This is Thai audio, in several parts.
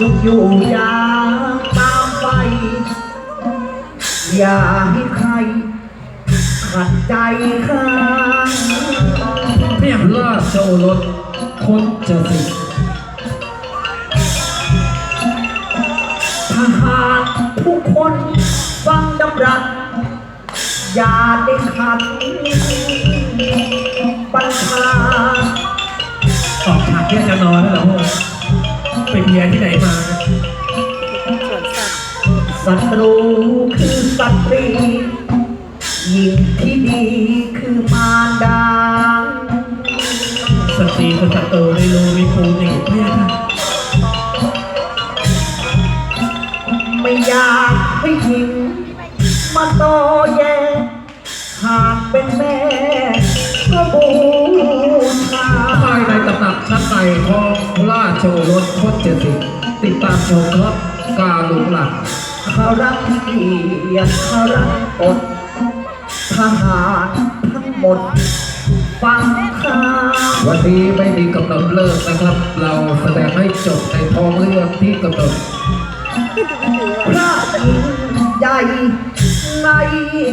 อยู่อย่าตามไป อย่าให้ใครขัดใจข้าเพียงราชโอรสคนจะสิทธิ์ทหารทุกคนฟังดำรัสอย่าได้ขัดปัญหาออกฉากแยกจะนอนแล้วเหรอพวกไป เพียร์ที่ไหนมาศัตรูคือสตรีหญิงที่ดีคือมารดาสตรีคนสัตว์โตในโลมีปูนอย่างเพียค่ะไม่อยากให้หญิงมาต่อแย่หากเป็นแม่ก็บูชาภายในตำหนักชั้นในขอราชโอรสคนจสิติดตามชมครับการหลงหลักเขารักเกียรติเขารักอดทหารทั้งหมดฟังข่าววันนี้ไม่มีกำหนดเลิกนะครับ เราแสดงให้จบในท้องเรื่องที่กำหนดพระยิ่งใหญ่ใน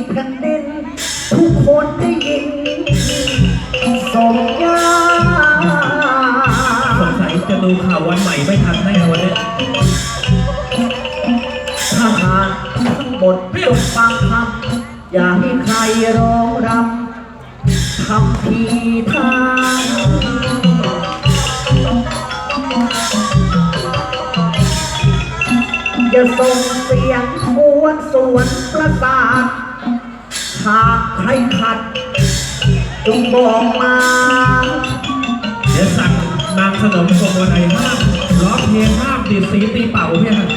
แผ่นดินทุกคนได้ยินสม ดูข่าววันใหม่ไม่ทันแน่วันนี้ทหารทั้งหมดจงฟังคำอย่าให้ใครร้องรำทำทีทางอย่าส่งเสียงกวนสวนประสาทหากใครขัดจงบอกมา นางสนมกบวันไหนห้ามร้องเพลงห้ามดีดสีตีเป่าเพียค่ะ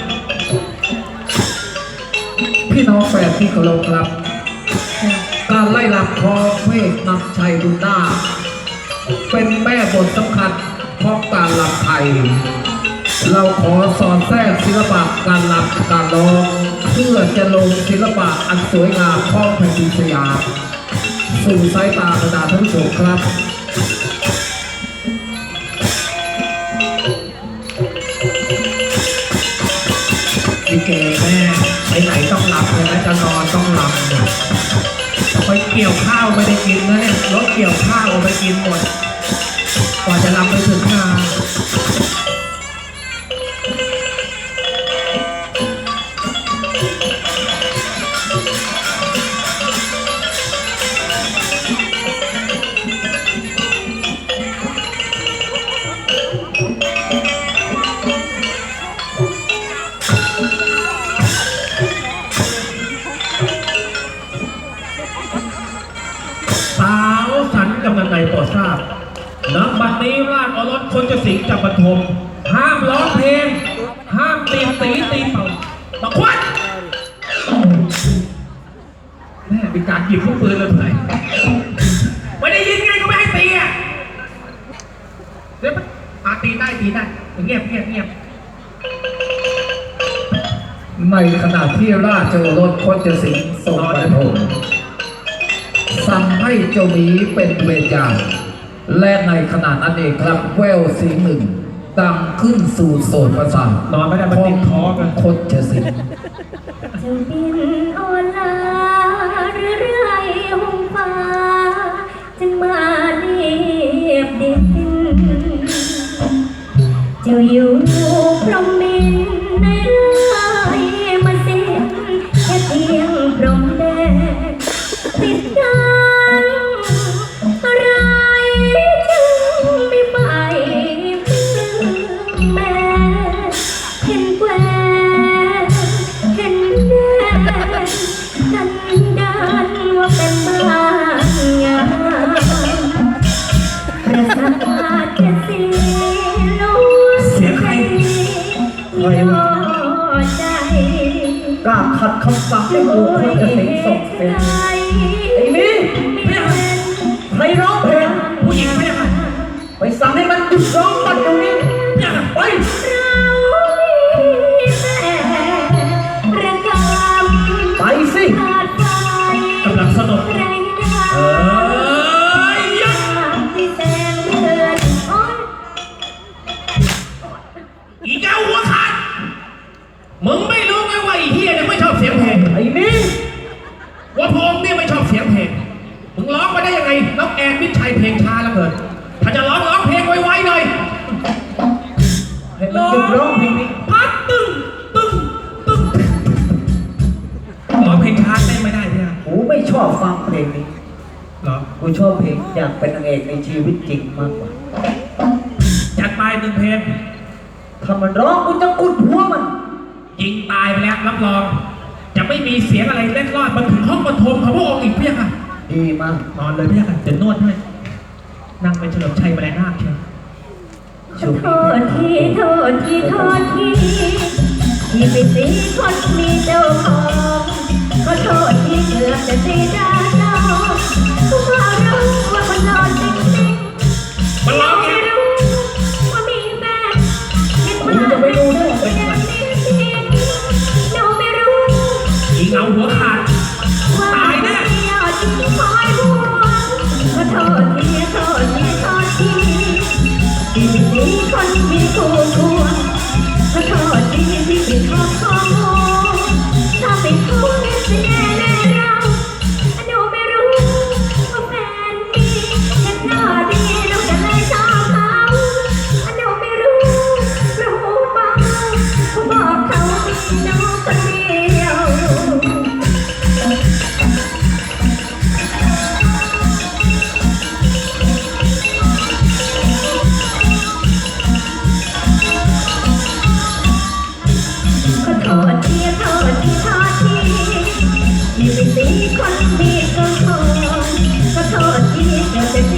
พี่น้องแฟนที่เคารพครับ การไล่ลำคอเวกนำชัยดุน้า เป็นแม่บทสำคัญของการลำไทย เราขอสอนแทรกศิลปะการลำการร้องเพื่อจะลงศิลปะอันสวยงามของแผ่นดินสยามสู่สายตาบรรดาท่านผู้ชมครับ เกแม่ไปไหนต้องหลับเลยนะจะนอนต้องหลับเนี่ยไปเกี่ยวข้าวไม่ได้กินนะเนี่ยรถเกี่ยวข้าวเอาไปกินหมดกว่าจะรับไปถึง นันในโปรดทราบณบัดนี้ราชอรสคนจะสิงจับปฐมห้ามร้องเพลง ห้ามตีสีตีเป่าตะควันแม่มีการหยิบลูกปืนเลยเพื่อนไม่ได้ยินไงก็ไม่ให้ตีอะเดี๋ยวมันอาตีได้ตีได้เงียบเงียบเงียบในขณะที่ราชโอรสคนจะสิงห์ทรงประทม สั่งให้เจ้าหมีเป็นเวรยามและในขณะนั้นเองครับแววเสียงหนึ่งดังขึ้นสู่โสดประสาทนอนไม่ได้มันติดคอกันคนจะสิงห์เจ้าบินออนลาหรือไรหงฟ้าจึงมาเรียบดินเจ้าอยู่ ว่าเป็นบ้านงามประสาทจะสีลงเสียงใคร ยอใจ กล้าขัดคำสั่งให้กูคนจะสิงส่งเป็นไท่าแล้วเกินถ้าจะร้องร้องเพลงไวๆหน่อยร้องร้องเพลงนี้พัดตึ้งตึ้งตึ้งร้องเพลงช้าเต้นไม่ได้เนี่ยกูไม่ชอบฟังเพลงนี้หรอกูชอบเพลงอยากเป็นนางเอกในชีวิตจริงมากกว่า จัดไปหนึ่งเพลงถ้ามันร้องกูจะกุดหัวมันยิงตายไปแล้วรับรอง จะไม่มีเสียงอะไรเล่นรอดมันถึงห้องปทมของพระองค์อีกเพียงค่ะดีมากนอนเลยเพียงค่ะจะนวดให้ นั่งเป็นเฉลิมชัยมาแลนาคเชียวช่วงโทนี้ษทีโทษทีโทษทีที่ไปตีคนมีเจ้าของขอโทษที่เกือบจะตีดาเจ้าก็เพราะรู้ว่าคนนอนจริงๆ มันร้อง เป็น